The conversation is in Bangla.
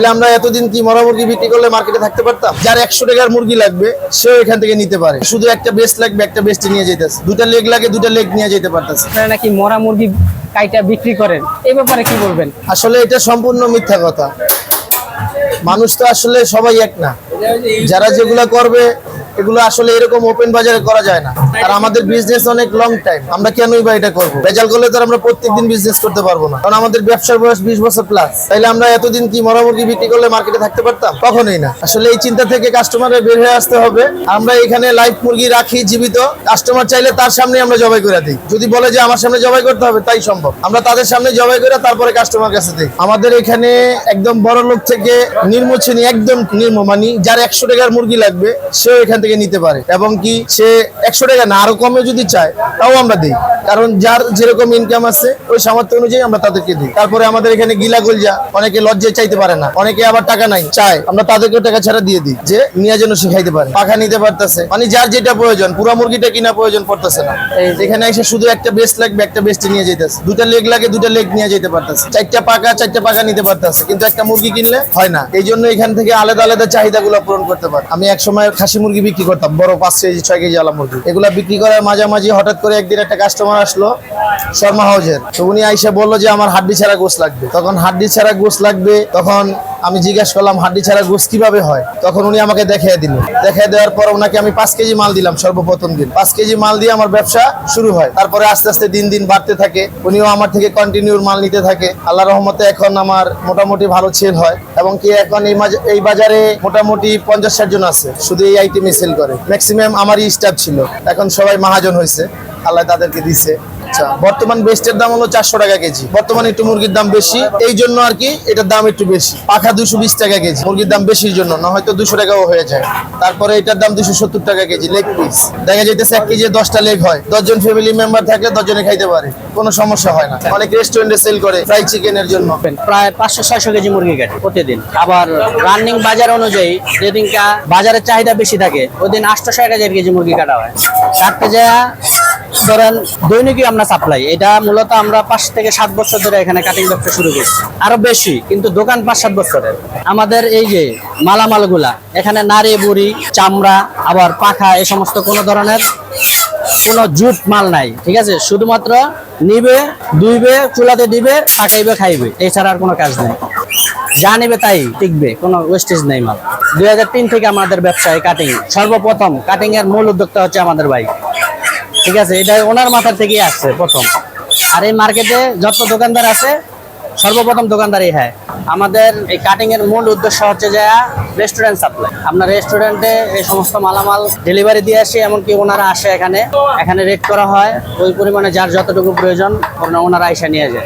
তাইলে আমরা এতদিন কি মরা মুরগি বিক্রি করলে মার্কেটে থাকতে পারতাম? যার একশো টাকার মুরগি লাগবে সেও এখান থেকে নিতে পারে। শুধু একটা বেস্ট লাগবে একটা বেস্ট নিয়ে যেতেছে দুটা লেগ লাগে দুটা লেগ নিয়ে যেতে পারতেছে। নাকি মরা মুরগি কাইটা বিক্রি করেন? এই ব্যাপারে কি বলবেন? আসলে এটা সম্পূর্ণ মিথ্যা কথা। মানুষ তো আসলে সবাই এক না। যারা যেগুলা করবে এগুলো আসলে এরকম ওপেন বাজারে করা যায় না। আর আমাদের বিজনেস অনেক লং টাইম আমরা কেনই বা এটা করব? রেজাল করলে তো আমরা প্রত্যেকদিন বিজনেস করতে পারব না। কারণ আমাদের ব্যবসার বয়স বিশ বছর প্লাস তাইলে আমরা এতদিন কি মরা বিক্রি করলে মার্কেটে থাকতে পারতাম? কখনোই না। আসলে এই চিন্তা থেকে কাস্টমারের বের হয়ে আসতে হবে। আমরা এখানে লাইভ মুরগি রাখি জীবিত। কাস্টমার চাইলে তার সামনে আমরা জবাই করে দিই। যদি বলে যে আমার সামনে জবাই করতে হবে, তাই সম্ভব। আমরা তাদের সামনে জবাই করে তারপরে কাস্টমার কাছে দিই। আমাদের এখানে একদম বড় লোক থেকে নির্ম শ্রেণি একদম নির্ম মানে যার একশো টাকার মুরগি লাগবে, সেও এখান থেকে নিতে পারে এবং কি সে একশো টাকা না আরও কমে যদি চায় তাও আমরা দিই। কারণ যার যেরকম ইনকাম আছে ওই সামর্থ্য অনুযায়ী আমরা তাদেরকে দিই। তারপরে আমাদের এখানে গিলা গুলজা অনেকে লজ্জায় চাইতে পারে না অনেকে আবার টাকা নাই চায়। আমরা তাদেরকে টাকা ছাড়া দিয়ে দিই যে নিয়ে যেন শিখাইতে পারে। পাখা নিতে পারতেছে। মানে যার যেটা প্রয়োজন পুরো মুরগিটা কিনা প্রয়োজন পড়তেছে না। এখানে এসে শুধু একটা বেস্ট লাগবে একটা বেস্ট নিয়ে যেতেছে দুটা লেগ লাগে দুটা লেগ নিয়ে যেতে পারতেছে। চারটা পাকা চারটা পাকা নিতে পারতেছে। কিন্তু একটা মুরগি কিনলে হয় না। এই জন্য এখান থেকে আলাদা আলাদা চাহিদাগুলো পূরণ করতে পারে। আমি এক সময় খাসি মুরগি বিক্রি করতাম। বড় পাঁচ কেজি, ছয় কেজি আলা মুরগি। এগুলা বিক্রি করার মাঝামাঝি হঠাৎ করে একদিন একটা কাস্টমার আসলো, শর্মা হাউজের। তো উনি আইসা বলল যে, আমার হাড্ডি ছাড়া গোস লাগবে। তখন হাড্ডি ছাড়া গোস লাগবে, তখন আমি জিজ্ঞাসা করলাম, হাড্ডি ছাড়া গোস কীভাবে হয়? তখন উনি আমাকে দেখিয়ে দিল। দেখিয়ে দেওয়ার পর ওনাকে আমি পাঁচ কেজি মাল দিলাম, সর্বপ্রথম দিন। পাঁচ কেজি মাল দিয়ে আমার ব্যবসা শুরু হয়। তারপরে আস্তে আস্তে দিন দিন বাড়তে থাকে। উনিও আমার থেকে কন্টিনিউর মাল নিতে থাকে। আল্লাহ রহমতে এখন আমার মোটামুটি ভালো সেল হয় এবং কি এখন এই বাজারে মোটামুটি পঞ্চাশ ষাট জন আছে। শুধু এই আইটেমে সেল করে। ম্যাক্সিমাম আমারই স্টাফ ছিল। এখন সবাই মহাজন হয়েছে আল্লাহ তাদেরকে দিছে। আচ্ছা বর্তমান বেস্টের দাম হলো চারশো টাকা কেজি। বর্তমানে একটু মুরগির দাম বেশি, এই জন্য আর কি এটার দাম একটু বেশি। পাখা দুশো বিশ টাকা কেজি, মুরগির দাম বেশির জন্য, না হয়তো দুশো টাকাও হয়ে যায়। তারপরে এটার দাম দুশো সত্তর টাকা কেজি লেগ পিস দেখা যাইতেছে এক কেজি দশটা লেগ হয়। দশজন ফ্যামিলি মেম্বার থাকলে দশজনে খাইতে পারে, কোনো সমস্যা হয় না। অনেক রেস্টুরেন্টে সেল করে ফ্রাই চিকেনের জন্য। প্রায় পাঁচশো ছয়শো কেজি মুরগি কাটে প্রতিদিন। আবার রানিং বাজার অনুযায়ী যেদিনকা বাজারের চাহিদা বেশি থাকে ওই দিন আটশো এক হাজার কেজি মুরগি কাটা হয়। কাটতে যা ধরেন দৈনিকই আমরা সাপ্লাই এটা মূলত আমরা পাঁচ থেকে সাত বছর ধরে এখানে কাটিং ব্যবসা শুরু করছি। আরও বেশি, কিন্তু দোকান পাঁচ সাত বছরের। আমাদের এই যে মালামালগুলা, এখানে নারী বুড়ি, চামড়া, আবার পাখা, এই সমস্ত কোনো ধরনের কোনো জুট মাল নাই, ঠিক আছে? শুধুমাত্র নিবে দুইবে চুলাতে দিবে, পাকাইবে, খাইবে, এছাড়া আর কোনো কাজ নেই। যা নেবে তাই টিকবে, কোনো ওয়েস্টেজ নেই মাল। দুই হাজার তিন থেকে আমাদের ব্যবসায় কাটিং সর্বপ্রথম কাটিং এর মূল উদ্যোক্তা হচ্ছে আমাদের ভাই। ঠিক আছে, এটা ওনার মাথার থেকেই আসছে প্রথম। আর এই মার্কেটে যত দোকানদার আছে, সর্বপ্রথম দোকানদারই হ্যাঁ। আমাদের এই কাটিং এর মূল উদ্দেশ্য হচ্ছে যে রেস্টুরেন্ট সাপ্লাই আমরা রেস্টুরেন্টে এই সমস্ত মালামাল ডেলিভারি দিয়ে আসি, এমনকি ওনারা আসে এখানে। এখানে রেট করা হয়, ওই পরিমাণে যার যতটুকু প্রয়োজন ওনা- ওনারা আইসা নিয়ে যায়।